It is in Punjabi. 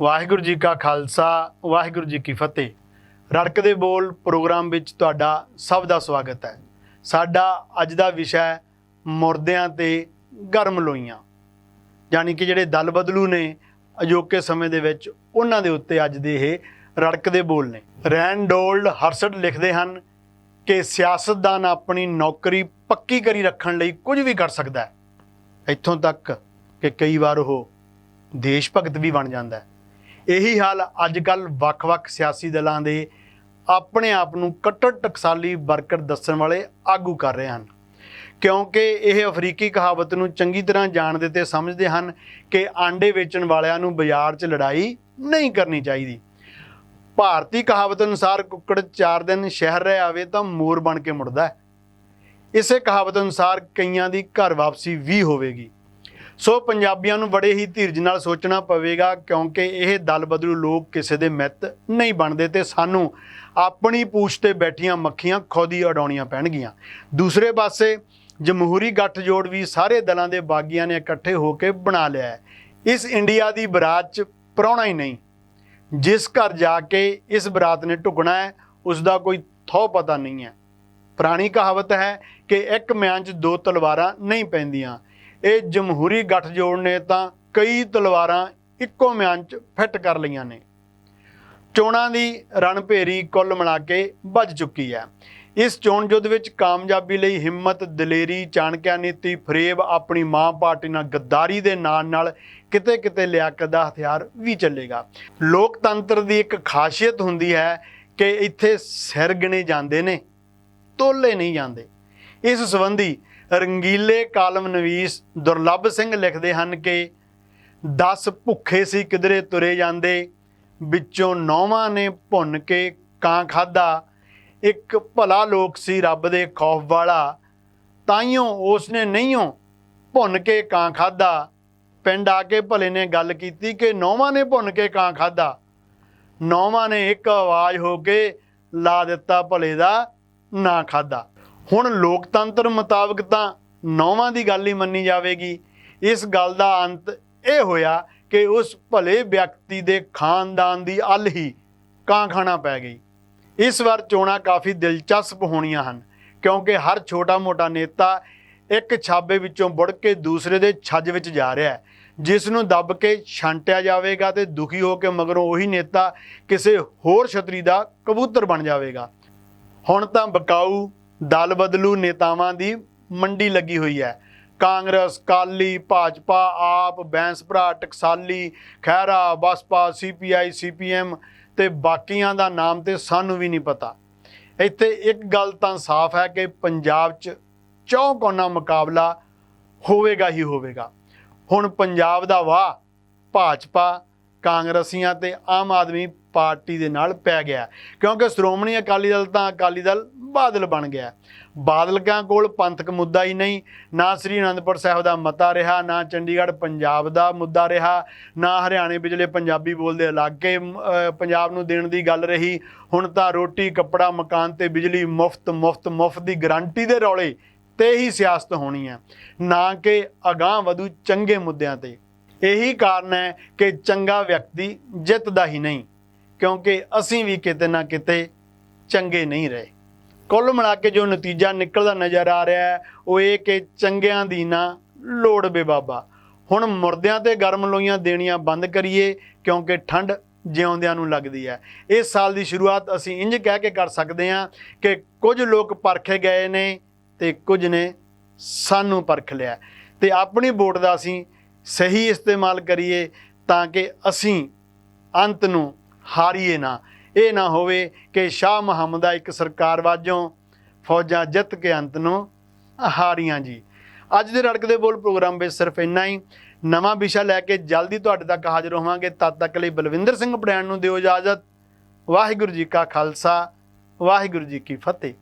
ਵਾਹਿਗੁਰੂ ਜੀ ਕਾ ਖਾਲਸਾ, ਵਾਹਿਗੁਰੂ ਜੀ ਕੀ ਫਤਿਹ। ਰੜਕ ਦੇ ਬੋਲ ਪ੍ਰੋਗਰਾਮ ਵਿੱਚ ਤੁਹਾਡਾ ਸਭ ਦਾ ਸਵਾਗਤ ਹੈ। ਸਾਡਾ ਅੱਜ ਦਾ ਵਿਸ਼ਾ ਹੈ ਮੁਰਦਿਆਂ ਤੇ ਗਰਮ ਲੋਈਆਂ। ਯਾਨੀ ਕਿ ਜਿਹੜੇ ਦਲ ਬਦਲੂ ਨੇ ਅਜੋਕੇ ਸਮੇਂ ਦੇ ਵਿੱਚ, ਉਹਨਾਂ ਦੇ ਉੱਤੇ ਅੱਜ ਦੇ ਇਹ ਰੜਕ ਦੇ ਬੋਲ ਨੇ। ਰੈਂਡੋਲਡ ਹਰਸਟ ਲਿਖਦੇ ਹਨ ਕਿ ਸਿਆਸਤਦਾਨ ਆਪਣੀ ਨੌਕਰੀ ਪੱਕੀ ਕਰੀ ਰੱਖਣ ਲਈ ਕੁਝ ਵੀ ਕਰ ਸਕਦਾ ਹੈ। ਇੱਥੋਂ ਤੱਕ ਕਿ ਕਈ ਵਾਰ ਉਹ ਦੇਸ਼ ਭਗਤ ਵੀ ਬਣ ਜਾਂਦਾ ਹੈ। ਇਹੀ ਹਾਲ ਅੱਜ ਕੱਲ ਵੱਖ-ਵੱਖ ਸਿਆਸੀ ਦਲਾਂ ਦੇ ਆਪਣੇ ਆਪ ਨੂੰ ਕੱਟੜ ਟਕਸਾਲੀ ਵਰਕਰ ਦੱਸਣ ਵਾਲੇ ਆਗੂ ਕਰ ਰਹੇ ਹਨ। ਕਿਉਂਕਿ ਇਹ ਅਫਰੀਕੀ ਕਹਾਵਤ ਨੂੰ ਚੰਗੀ ਤਰ੍ਹਾਂ ਜਾਣਦੇ ਤੇ ਸਮਝਦੇ ਹਨ ਕਿ ਆਂਡੇ ਵੇਚਣ ਵਾਲਿਆਂ ਨੂੰ ਬਾਜ਼ਾਰ 'ਚ ਲੜਾਈ ਨਹੀਂ ਕਰਨੀ ਚਾਹੀਦੀ। ਭਾਰਤੀ ਕਹਾਵਤ ਅਨੁਸਾਰ ਕੁੱਕੜ 4 ਦਿਨ ਸ਼ਹਿਰ ਰਹਿ ਆਵੇ ਤਾਂ ਮੋਰ ਬਣ ਕੇ ਮੁੜਦਾ ਹੈ। ਇਸੇ ਕਹਾਵਤ ਅਨੁਸਾਰ ਕਈਆਂ ਦੀ ਘਰ ਵਾਪਸੀ ਵੀ ਹੋਵੇਗੀ। ਸੋ ਪੰਜਾਬੀਆਂ ਨੂੰ ਬੜੇ ਹੀ ਧੀਰਜ ਨਾਲ ਸੋਚਣਾ ਪਵੇਗਾ ਕਿਉਂਕਿ ਇਹ ਦਲ ਬਦਲੂ ਲੋਕ ਕਿਸੇ ਦੇ ਮਿੱਤ ਨਹੀਂ ਬਣਦੇ ਤੇ ਸਾਨੂੰ ਆਪਣੀ ਪੂਛ ਤੇ ਬੈਠੀਆਂ ਮੱਖੀਆਂ ਖੁਦ ਹੀ ਉਡਾਉਣੀਆਂ ਪੈਣਗੀਆਂ। ਦੂਸਰੇ ਪਾਸੇ ਜਮਹੂਰੀ ਗੱਠਜੋੜ ਵੀ ਸਾਰੇ ਦਲਾਂ ਦੇ ਬਾਗੀਆਂ ਨੇ ਇਕੱਠੇ ਹੋ ਕੇ ਬਣਾ ਲਿਆ ਹੈ। ਇਸ ਇੰਡੀਆ ਦੀ ਬਰਾਤ 'ਚ ਪ੍ਰਾਹੁਣਾ ਹੀ ਨਹੀਂ। ਜਿਸ ਘਰ ਜਾ ਕੇ ਇਸ ਬਰਾਤ ਨੇ ਢੁਕਣਾ ਹੈ ਉਸ ਦਾ ਕੋਈ ਥੋ ਪਤਾ ਨਹੀਂ ਹੈ। ਪੁਰਾਣੀ ਕਹਾਵਤ ਹੈ ਕਿ ਇੱਕ ਮਿਆਨ 'ਚ ਦੋ ਤਲਵਾਰਾਂ ਨਹੀਂ ਪੈਂਦੀਆਂ। ਇਹ ਜਮਹੂਰੀ ਗੱਠਜੋੜ ਨੇ ਤਾਂ ਕਈ ਤਲਵਾਰਾਂ ਇੱਕੋ ਮਿਆਨ 'ਚ ਫਿੱਟ ਕਰ ਲਈਆਂ ਨੇ। ਚੋਣਾਂ ਦੀ ਰਣਭੇਰੀ ਕੁੱਲ ਮਿਲਾ ਕੇ ਵੱਜ ਚੁੱਕੀ ਹੈ। ਇਸ ਚੋਣ ਯੁੱਧ ਵਿੱਚ ਕਾਮਯਾਬੀ ਲਈ ਹਿੰਮਤ, ਦਲੇਰੀ, ਚਾਣਕਿਆ ਨੀਤੀ, ਫਰੇਬ ਆਪਣੀ ਮਾਂ ਪਾਰਟੀ ਨਾਲ ਗੱਦਾਰੀ ਦੇ ਨਾਲ ਨਾਲ ਕਿਤੇ ਕਿਤੇ ਲਿਆਕਤ ਦਾ ਹਥਿਆਰ ਵੀ ਚੱਲੇਗਾ। ਲੋਕਤੰਤਰ ਦੀ ਇੱਕ ਖਾਸੀਅਤ ਹੁੰਦੀ ਹੈ ਕਿ ਇੱਥੇ ਸਿਰ ਗਿਣੇ ਜਾਂਦੇ ਨੇ, ਤੋਲੇ ਨਹੀਂ ਜਾਂਦੇ। ਇਸ ਸੰਬੰਧੀ ਰੰਗੀਲੇ ਕਾਲਮ ਨਵੀਸ ਦੁਰਲੱਭ ਸਿੰਘ ਲਿਖਦੇ ਹਨ ਕਿ 10 ਭੁੱਖੇ ਸੀ ਕਿਧਰੇ ਤੁਰੇ ਜਾਂਦੇ, ਵਿੱਚੋਂ ਨੌਵਾਂ ਨੇ ਭੁੰਨ ਕੇ ਕਾਂ ਖਾਦਾ ਇੱਕ ਭਲਾ ਲੋਕ ਸੀ ਰੱਬ ਦੇ ਖੌਫ ਵਾਲਾ, ਤਾਈਓ ਉਸਨੇ ਨਹੀਂਓ ਭੁੰਨ ਕੇ ਕਾਂ ਖਾਦਾ ਪਿੰਡ ਆ ਕੇ ਭਲੇ ਨੇ ਗੱਲ ਕੀਤੀ ਕਿ ਨੌਵਾਂ ਨੇ ਭੁੰਨ ਕੇ ਕਾਂ ਖਾਦਾ ਨੌਵਾਂ ਨੇ ਇੱਕ ਆਵਾਜ਼ ਹੋ ਕੇ ਲਾ ਦਿੱਤਾ ਭਲੇ ਦਾ ਨਾ ਖਾਦਾ ਹੁਣ ਲੋਕਤੰਤਰ ਮੁਤਾਬਕ ਤਾਂ ਨੌਵਾਂ ਦੀ ਗੱਲ ਹੀ ਮੰਨੀ ਜਾਵੇਗੀ। ਇਸ ਗੱਲ ਦਾ ਅੰਤ ਇਹ ਹੋਇਆ ਕਿ ਉਸ ਭਲੇ ਵਿਅਕਤੀ ਦੇ ਖਾਨਦਾਨ ਦੀ ਅਲ ਹੀ ਕਾਂ ਖਾਣਾ ਪੈ ਗਈ। ਇਸ ਵਾਰ ਚੋਣਾਂ ਕਾਫੀ ਦਿਲਚਸਪ ਹੋਣੀਆਂ ਹਨ, ਕਿਉਂਕਿ ਹਰ ਛੋਟਾ-ਮੋਟਾ ਨੇਤਾ ਇੱਕ ਛਾਬੇ ਵਿੱਚੋਂ ਬੁੜ ਕੇ ਦੂਸਰੇ ਦੇ ਛੱਜ ਵਿੱਚ ਜਾ ਰਿਹਾ ਹੈ, ਜਿਸ ਨੂੰ ਦੱਬ ਕੇ ਛਾਂਟਿਆ ਜਾਵੇਗਾ ਤੇ ਦੁਖੀ ਹੋ ਕੇ ਮਗਰੋਂ ਉਹੀ ਨੇਤਾ ਕਿਸੇ ਹੋਰ ਛਤਰੀ ਦਾ ਕਬੂਤਰ ਬਣ ਜਾਵੇਗਾ। ਹੁਣ ਤਾਂ ਬਕਾਊ ਦਲ ਬਦਲੂ ਨੇਤਾਵਾਂ ਦੀ ਮੰਡੀ ਲੱਗੀ ਹੋਈ ਹੈ। ਕਾਂਗਰਸ ਕਾਲੀ ਭਾਜਪਾ, ਆਪ, ਬੈਂਸ ਭਰਾ, ਟਕਸਾਲੀ, ਖਹਿਰਾ, ਬਸਪਾ, ਸੀਪੀਆਈ, ਸੀਪੀਐਮ ਤੇ ਬਾਕੀਆਂ ਦਾ ਨਾਮ ਤੇ ਸਾਨੂੰ ਵੀ ਨਹੀਂ ਪਤਾ। ਇੱਥੇ ਇੱਕ ਗੱਲ ਤਾਂ ਸਾਫ਼ ਹੈ ਕਿ ਪੰਜਾਬ 'ਚ ਚੌਕੋਨਾ ਮੁਕਾਬਲਾ ਹੋਵੇਗਾ ਹੀ ਹੋਵੇਗਾ। ਹੁਣ ਪੰਜਾਬ ਦਾ ਵਾਹ ਭਾਜਪਾ, ਕਾਂਗਰਸੀਆਂ ਤੇ ਆਮ ਆਦਮੀ ਪਾਰਟੀ ਦੇ ਨਾਲ ਪੈ ਗਿਆ। ਕਿਉਂਕਿ ਸ਼੍ਰੋਮਣੀ ਅਕਾਲੀ ਦਲ ਤਾਂ ਅਕਾਲੀ ਦਲ ਬਾਦਲ ਬਣ ਗਿਆ। ਬਾਦਲਕਾਂ ਕੋਲ ਪੰਥਕ ਮੁੱਦਾ ਹੀ ਨਹੀਂ। ਨਾ ਸ੍ਰੀ ਅਨੰਦਪੁਰ ਸਾਹਿਬ ਦਾ ਮਤਾ ਰਿਹਾ, ਨਾ ਚੰਡੀਗੜ੍ਹ ਪੰਜਾਬ ਦਾ ਮੁੱਦਾ ਰਿਹਾ, ਨਾ ਹਰਿਆਣੇ ਵਿਚਲੇ ਪੰਜਾਬੀ ਬੋਲਦੇ ਇਲਾਕੇ ਪੰਜਾਬ ਨੂੰ ਦੇਣ ਦੀ ਗੱਲ ਰਹੀ। ਹੁਣ ਤਾਂ ਰੋਟੀ, ਕੱਪੜਾ, ਮਕਾਨ ਤੇ ਬਿਜਲੀ ਮੁਫਤ ਮੁਫਤ ਮੁਫਤ ਦੀ ਗਾਰੰਟੀ ਦੇ ਰੌਲੇ ਤੇ ਹੀ ਸਿਆਸਤ ਹੋਣੀ ਹੈ। ਨਾ ਕਿ ਅਗਾਹ ਵਧੂ ਚੰਗੇ ਮੁੱਦਿਆਂ ਤੇ। ਇਹੀ ਕਾਰਨ ਹੈ ਕਿ ਚੰਗਾ ਵਿਅਕਤੀ ਜਿੱਤਦਾ ਹੀ ਨਹੀਂ, ਕਿਉਂਕਿ ਅਸੀਂ ਵੀ ਕਿਤੇ ਨਾ ਕਿਤੇ ਚੰਗੇ ਨਹੀਂ ਰਹੇ। ਕੁੱਲ ਮਿਲਾ ਕੇ ਜੋ ਨਤੀਜਾ ਨਿਕਲਦਾ ਨਜ਼ਰ ਆ ਰਿਹਾ ਹੈ, ਉਹ ਇਹ ਕਿ ਚੰਗਿਆਂ ਦੀ ਨਾ ਲੋੜ ਬੇ ਬਾਬਾ। ਹੁਣ ਮੁਰਦਿਆਂ ਤੇ ਗਰਮ ਲੋਈਆਂ ਦੇਣੀਆਂ ਬੰਦ ਕਰੀਏ, ਕਿਉਂਕਿ ਠੰਡ ਜਿਉਂਦਿਆਂ ਨੂੰ ਲੱਗਦੀ ਹੈ। ਇਸ ਸਾਲ ਦੀ ਸ਼ੁਰੂਆਤ ਅਸੀਂ ਇੰਜ ਕਹਿ ਕੇ ਕਰ ਸਕਦੇ ਹਾਂ ਕਿ ਕੁਝ ਲੋਕ ਪਰਖੇ ਗਏ ਨੇ ਤੇ ਕੁਝ ਨੇ ਸਾਨੂੰ ਪਰਖ ਲਿਆ ਤੇ ਆਪਣੀ ਵੋਟ ਦਾ ਅਸੀਂ ਸਹੀ ਇਸਤੇਮਾਲ ਕਰੀਏ ਤਾਂ ਕਿ ਅਸੀਂ ਅੰਤ ਨੂੰ ਹਾਰੀਏ ਨਾ। ਇਹ ਨਾ ਹੋਵੇ ਕਿ ਸ਼ਾਹ ਮੁਹੰਮਦ ਦਾ ਇੱਕ ਸਰਕਾਰ ਵਾਜੋਂ ਫੌਜਾਂ ਜਿੱਤ ਕੇ ਅੰਤ ਨੂੰ ਹਾਰੀਆਂ ਜੀ। ਅੱਜ ਦੇ ਰੜਕ ਦੇ ਬੋਲ ਪ੍ਰੋਗਰਾਮ ਵਿੱਚ ਸਿਰਫ ਇੰਨਾ ਹੀ। ਨਵਾਂ ਵਿਸ਼ਾ ਲੈ ਕੇ ਜਲਦੀ ਤੁਹਾਡੇ ਤੱਕ ਹਾਜ਼ਰ ਹੋਵਾਂਗੇ। ਤਦ ਤੱਕ ਲਈ ਬਲਵਿੰਦਰ ਸਿੰਘ ਪੜੈਣ ਨੂੰ ਦਿਓ ਇਜਾਜ਼ਤ। ਵਾਹਿਗੁਰੂ ਜੀ ਕਾ ਖਾਲਸਾ, ਵਾਹਿਗੁਰੂ ਜੀ ਕੀ ਫਤਿਹ।